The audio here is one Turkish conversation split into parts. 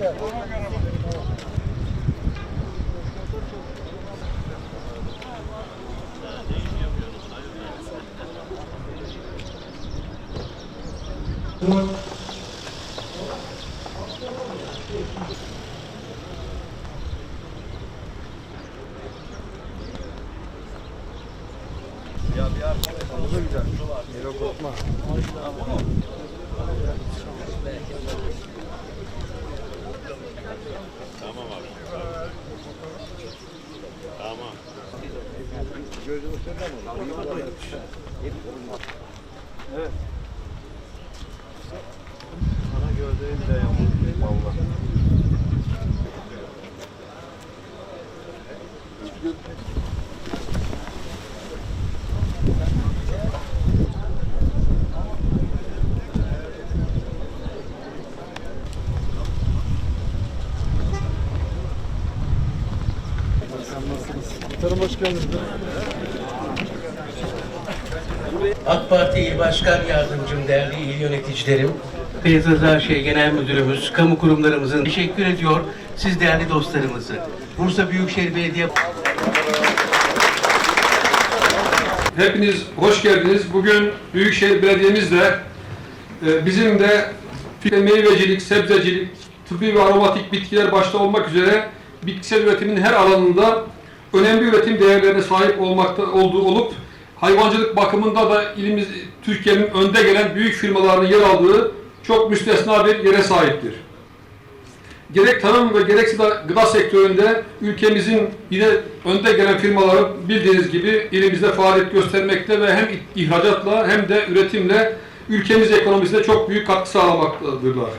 Ya bir arkadaş. Olur güzel. Yere kopma. Bunu. Ana gövdeyi bile yapmış valla. Muhtarım hoş geldiniz. AK Parti İl Başkan Yardımcım, değerli il yöneticilerim, Beyazıt Arşe Genel Müdürümüz, kamu kurumlarımızın teşekkür ediyor. Siz değerli dostlarımızı. Bursa Büyükşehir Belediye Hepiniz hoş geldiniz. Bugün Büyükşehir Belediye'miz de e, bizim de meyvecilik, sebzecilik, tıbbi ve aromatik bitkiler başta olmak üzere bitkisel üretimin her alanında önemli üretim değerlerine sahip olmakta olduğu olup hayvancılık bakımında da ilimiz Türkiye'nin önde gelen büyük firmalarının yer aldığı çok müstesna bir yere sahiptir. Gerek tarım ve gerekse de gıda sektöründe ülkemizin yine önde gelen firmaları bildiğiniz gibi ilimizde faaliyet göstermekte ve hem ihracatla hem de üretimle ülkemiz ekonomisine çok büyük katkı sağlamaktadırlar.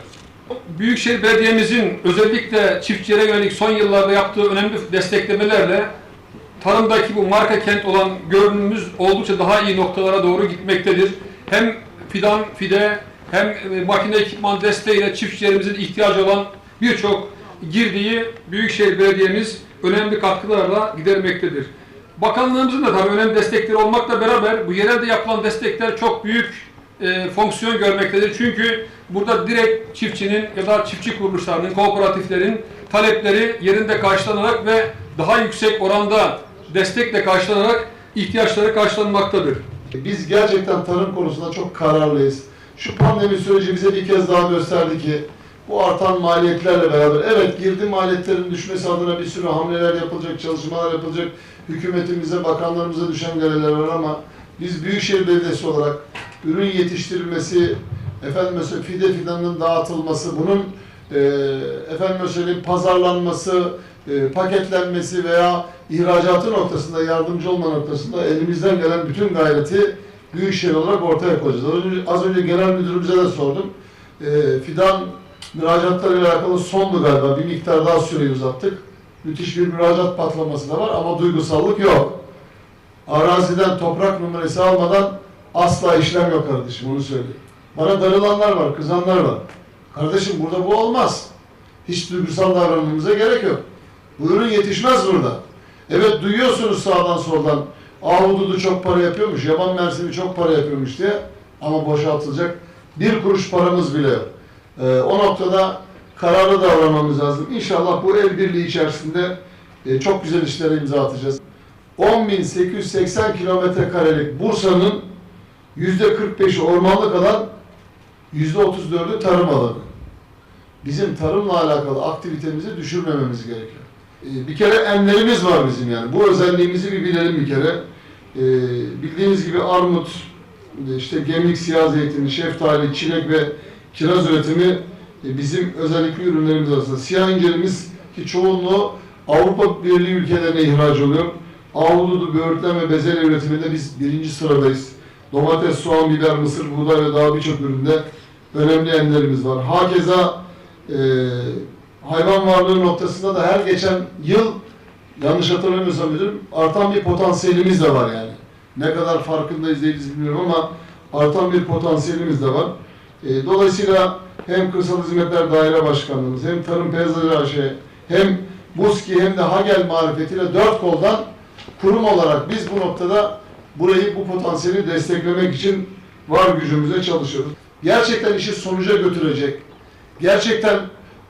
Büyükşehir Belediye'mizin özellikle çiftçilere yönelik son yıllarda yaptığı önemli desteklemelerle tarımdaki bu marka kent olan görünümümüz oldukça daha iyi noktalara doğru gitmektedir. Hem fidan, fide hem e, makine ekipman desteğiyle çiftçilerimizin ihtiyacı olan birçok girdiği Büyükşehir Belediye'miz önemli katkılarla gidermektedir. Bakanlığımızın da tabii önemli destekleri olmakla beraber bu yerelde yapılan destekler çok büyük e, fonksiyon görmektedir. Çünkü burada direkt çiftçinin ya da çiftçi kuruluşlarının, kooperatiflerin talepleri yerinde karşılanarak ve daha yüksek oranda destekle karşılanarak ihtiyaçları karşılanmaktadır. Biz gerçekten tarım konusunda çok kararlıyız. Şu pandemi süreci bize bir kez daha gösterdi ki bu artan maliyetlerle beraber evet girdi maliyetlerin düşmesi adına bir sürü hamleler yapılacak, çalışmalar yapılacak. Hükümetimize, bakanlarımıza düşen görevler var ama biz Büyükşehir Belediyesi olarak ürün yetiştirilmesi, efendim mesela fide fidanının dağıtılması, bunun e, efendim söyleyeyim pazarlanması, e, paketlenmesi veya ihracatı noktasında yardımcı olma noktasında elimizden gelen bütün gayreti Büyükşehir olarak ortaya koyacağız. Az önce, az önce genel müdürümüze de sordum. E, fidan müracaatlarıyla alakalı sondu galiba. Bir miktar daha süreyi uzattık. Müthiş bir müracaat patlaması da var ama duygusallık yok. Araziden toprak numarası almadan asla işlem yok kardeşim onu söyleyeyim. Bana darılanlar var, kızanlar var. Kardeşim burada bu olmaz. Hiç duygusal davranmamıza gerek yok. Bu ürün yetişmez burada. Evet duyuyorsunuz sağdan soldan. Ahududu çok para yapıyormuş, yaban mersini çok para yapıyormuş diye. Ama boşaltılacak bir kuruş paramız bile yok. Ee, o noktada kararlı davranmamız lazım. İnşallah bu el birliği içerisinde e, çok güzel işlere imza atacağız. 10.880 kilometre karelik Bursa'nın %45'i ormanlık alan, %34'ü tarım alanı. Bizim tarımla alakalı aktivitemizi düşürmememiz gerekiyor. Ee, Bir kere enlerimiz var bizim yani. Bu özelliğimizi bir bilelim bir kere. Ee, Bildiğiniz gibi armut, işte gemlik siyah zeytini, şeftali, çilek ve kiraz üretimi e, bizim özellikli ürünlerimiz arasında. Siyah incirimiz ki çoğunluğu Avrupa Birliği ülkelerine ihraç oluyor. Ahududu, böğürtlen ve bezelye üretiminde biz birinci sıradayız. Domates, soğan, biber, mısır, buğday ve daha birçok üründe önemli enlerimiz var. Hakeza e, hayvan varlığı noktasında da her geçen yıl yanlış hatırlamıyorsam müdürüm artan bir potansiyelimiz de var yani. Ne kadar farkındayız değiliz bilmiyorum ama artan bir potansiyelimiz de var. E, dolayısıyla hem Kırsal Hizmetler Daire Başkanlığımız hem Tarım Peyzajı AŞ hem BUSKİ hem de HAGEL marifetiyle dört koldan kurum olarak biz bu noktada burayı bu potansiyeli desteklemek için var gücümüzle çalışıyoruz. Gerçekten işi sonuca götürecek, gerçekten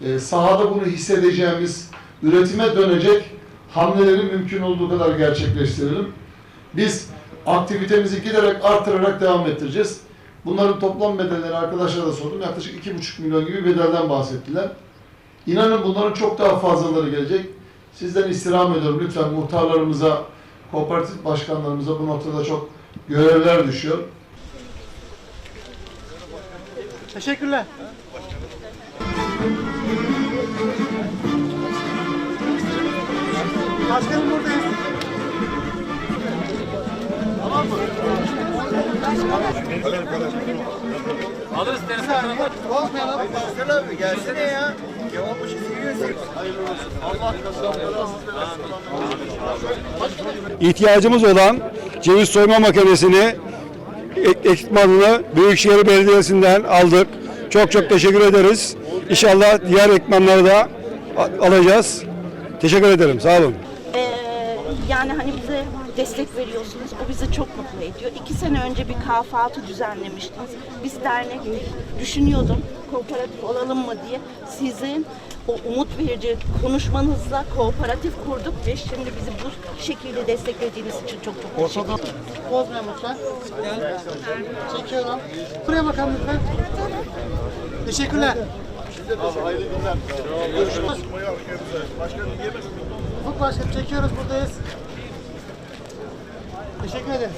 e, sahada bunu hissedeceğimiz, üretime dönecek hamleleri mümkün olduğu kadar gerçekleştirelim. Biz aktivitemizi giderek artırarak devam ettireceğiz. Bunların toplam bedelleri arkadaşlara da sordum. Yaklaşık 2,5 milyon gibi bedelden bahsettiler. İnanın bunların çok daha fazlaları gelecek. Sizden istirham ediyorum. Lütfen muhtarlarımıza, kooperatif başkanlarımıza bu noktada çok görevler düşüyor. Teşekkürler. Başkanım buradayız. Tamam mı? Alırız telefonu. Gelsene abi gelsene ya. İhtiyacımız olan ceviz soyma makinesini ek- ekipmanını Büyükşehir Belediyesi'nden aldık. Çok çok teşekkür ederiz. İnşallah diğer ekipmanları da alacağız. Teşekkür ederim. Sağ olun. Ee, yani hani bize destek veriyorsunuz. O bizi çok mutlu ediyor. İki sene önce bir kahvaltı düzenlemiştiniz. Biz dernek düşünüyordum kooperatif olalım mı diye. Sizin o umut verici konuşmanızla kooperatif kurduk ve şimdi bizi bu şekilde desteklediğiniz için çok çok teşekkür ederim. Bozmayalım lütfen. Çekiyorum. Buraya bakalım lütfen. Teşekkürler. Hayırlı günler. Görüşürüz. Başkanım yemek Ufuk Başkanım çekiyoruz buradayız. Teşekkür ederim.